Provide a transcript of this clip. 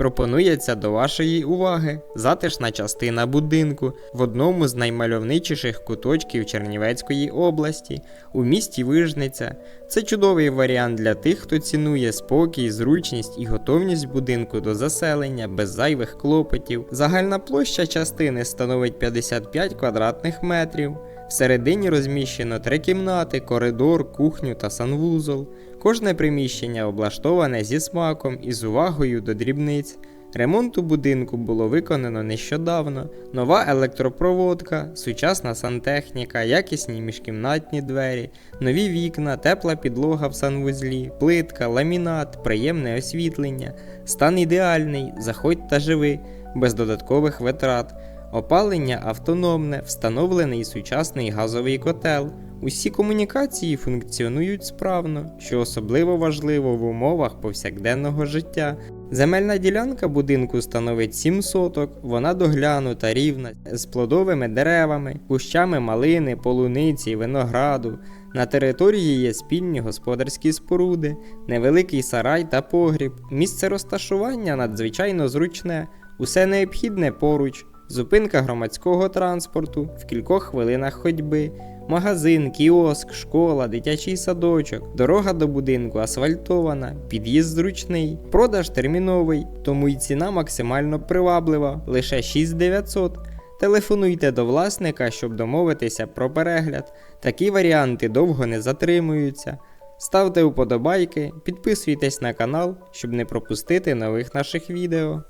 Пропонується до вашої уваги затишна частина будинку в одному з наймальовничіших куточків Чернівецької області у місті Вижниця. Це чудовий варіант для тих, хто цінує спокій, зручність і готовність будинку до заселення без зайвих клопотів. Загальна площа частини становить 55 квадратних метрів. Всередині розміщено три кімнати, коридор, кухню та санвузол. Кожне приміщення облаштоване зі смаком і з увагою до дрібниць. Ремонт у будинку було виконано нещодавно. Нова електропроводка, сучасна сантехніка, якісні міжкімнатні двері, нові вікна, тепла підлога в санвузлі, плитка, ламінат, приємне освітлення. Стан ідеальний, заходь та живи, без додаткових витрат. Опалення автономне, встановлений сучасний газовий котел. Усі комунікації функціонують справно, що особливо важливо в умовах повсякденного життя. Земельна ділянка будинку становить 7 соток, вона доглянута рівна з плодовими деревами, кущами малини, полуниці, винограду. На території є спільні господарські споруди, невеликий сарай та погріб. Місце розташування надзвичайно зручне, усе необхідне поруч, зупинка громадського транспорту в кількох хвилинах ходьби. Магазин, кіоск, школа, дитячий садочок, дорога до будинку асфальтована, під'їзд зручний, продаж терміновий, тому й ціна максимально приваблива, лише 6900. Телефонуйте до власника, щоб домовитися про перегляд. Такі варіанти довго не затримуються. Ставте вподобайки, підписуйтесь на канал, щоб не пропустити нових наших відео.